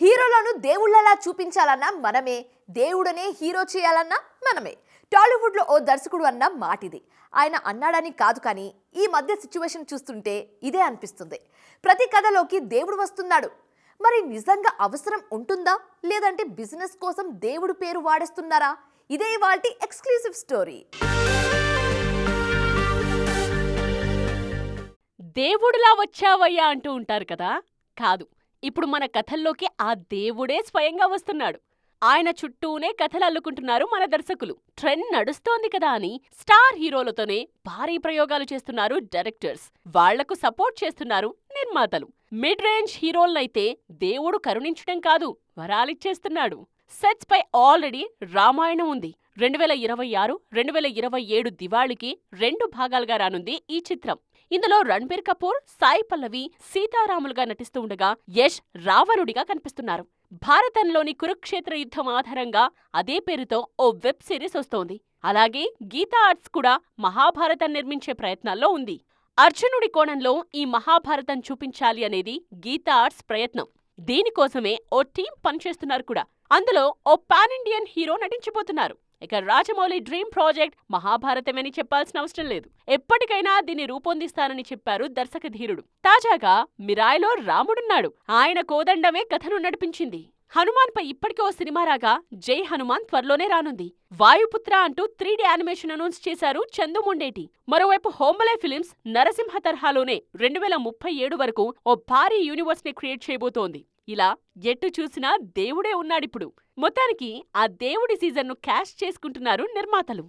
హీరోలను దేవుళ్ళలా చూపించాలన్నా మనమే దేవుడనే హీరో చేయాలన్నా మనమే. టాలీవుడ్లో ఓ దర్శకుడు అన్న మాటిది. ఆయన అన్నాడని కాదు కానీ ఈ మధ్య సిచ్యువేషన్ చూస్తుంటే ఇదే అనిపిస్తుంది. ప్రతి కథలోకి దేవుడు వస్తున్నాడు. మరి నిజంగా అవసరం ఉంటుందా? లేదంటే బిజినెస్ కోసం దేవుడు పేరు వాడేస్తున్నారా? ఇదే వాటి ఎక్స్క్లూసివ్ స్టోరీ. దేవుడిలా వచ్చావయ్యా అంటూ ఉంటారు కదా? కాదు. ఇప్పుడు మన కథల్లోకి ఆ దేవుడే స్వయంగా వస్తున్నాడు. ఆయన చుట్టూనే కథలు అల్లుకుంటున్నారు మన దర్శకులు. ట్రెండ్ నడుస్తోంది కదా అని స్టార్ హీరోలతోనే భారీ ప్రయోగాలు చేస్తున్నారు డైరెక్టర్స్. వాళ్ళకు సపోర్ట్ చేస్తున్నారు నిర్మాతలు. మిడ్ రేంజ్ హీరోలనైతే దేవుడు కరుణించడం కాదు వరాలిచ్చేస్తున్నాడు. సెట్స్ పై ఆల్రెడీ రామాయణం ఉంది. రెండు వేల ఇరవై ఆరు రెండు వేల ఇరవై ఏడు దివాళికి రెండు భాగాలుగా రానుంది ఈ చిత్రం. ఇందులో రణ్బీర్ కపూర్ సాయి పల్లవి సీతారాములుగా నటిస్తూ ఉండగా యష్ రావణుడిగా కనిపిస్తున్నారు. భారతంలోని కురుక్షేత్ర యుద్ధం ఆధారంగా అదే పేరుతో ఓ వెబ్ సిరీస్ వస్తోంది. అలాగే గీతా ఆర్ట్స్ కూడా మహాభారతం నిర్మించే ప్రయత్నాల్లో ఉంది. అర్జునుడి కోణంలో ఈ మహాభారతం చూపించాలి అనేది గీతా ఆర్ట్స్ ప్రయత్నం. దీనికోసమే ఓ టీం పనిచేస్తున్నారు కూడా. అందులో ఓ పాన్ ఇండియన్ హీరో నటించబోతున్నారు. ఇక రాజమౌళి డ్రీమ్ ప్రాజెక్ట్ మహాభారతమని చెప్పాల్సిన అవసరం లేదు. ఎప్పటికైనా దీన్ని రూపొందిస్తానని చెప్పారు దర్శక ధీరుడు. తాజాగా మిరాయిలో రాముడున్నాడు. ఆయన కోదండమే కథను నడిపించింది. హనుమాన్పై ఇప్పటికే ఓ సినిమా రాగా జై హనుమాన్ త్వరలోనే రానుంది. వాయుపుత్ర అంటూ త్రీడీ యానిమేషన్ అనౌన్స్ చేశారు చందుముండేటి మరోవైపు హోమలే ఫిలిమ్స్ నరసింహ తరహాలోనే రెండు వేల ముప్పై ఏడు వరకు ఓ భారీ యూనివర్స్ని క్రియేట్ చేయబోతోంది. ఇలా ఎటు చూసినా దేవుడే ఉన్నాడిప్పుడు. మొత్తానికి ఆ దేవుడి సీజన్ను క్యాష్ చేసుకుంటున్నారు నిర్మాతలు.